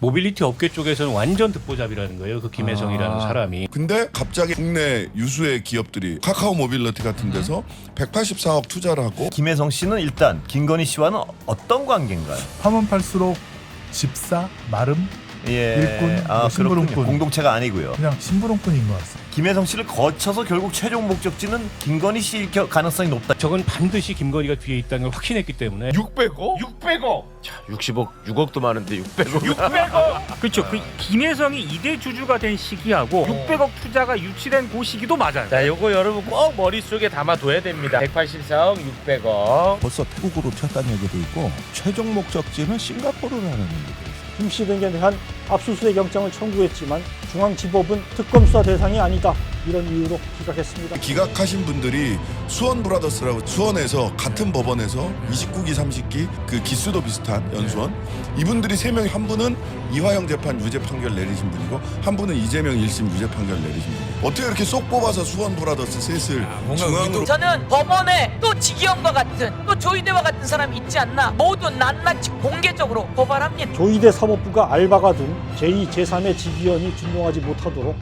모빌리티 업계 쪽에서는 완전 듣보잡이라는 거예요. 그 김혜성이라는 아. 사람이. 근데 갑자기 국내 유수의 기업들이 카카오 모빌리티 같은 데서 184억 투자를 하고 김혜성 씨는 일단 김건희 씨와는 어떤 관계인가요? 파면 팔수록 집사, 마름 예. 일꾼, 뭐 그렇군요. 심부름꾼. 공동체가 아니고요. 그냥 심부름꾼인 것 같습니다. 김혜성 씨를 거쳐서 결국 최종 목적지는 김건희 씨일 겨- 가능성이 높다. 저건 반드시 김건희가 뒤에 있다는 걸 확신했기 때문에 600억? 600억. 자, 60억, 6억도 많은데 600억. 600억. 그렇죠. 그 김혜성이 이대 주주가 된 시기하고 600억 투자가 유치된 그 시기도 맞아요. 자, 요거 여러분 꼭 머릿속에 담아둬야 됩니다. 184억, 600억. 벌써 태국으로 튀었다는 얘기도 있고 최종 목적지는 싱가포르라는 얘기도 있어요. 김 씨 등에 대한 압수수색 영장을 청구했지만 중앙지법은 특검 수사 대상이 아니다 이런 이유로 기각했습니다. 기각하신 분들이 수원 브라더스라고 수원에서 같은 법원에서 29기 30기 그 기수도 비슷한 연수원 이분들이 세 명이 한 분은 이화영 재판 유죄 판결 내리신 분이고 한 분은 이재명 1심 유죄 판결 내리신 분이에요. 어떻게 이렇게 쏙 뽑아서 수원 브라더스 셋을 중앙으로 저는 법원에 또 지기현과 같은 또 조이대와 같은 사람이 있지 않나 모두 낱낱이 공개적으로 고발합니다. 조이대 사법부가 알바가 둔 제2, 제3의 지기현이 준동하지 못하도록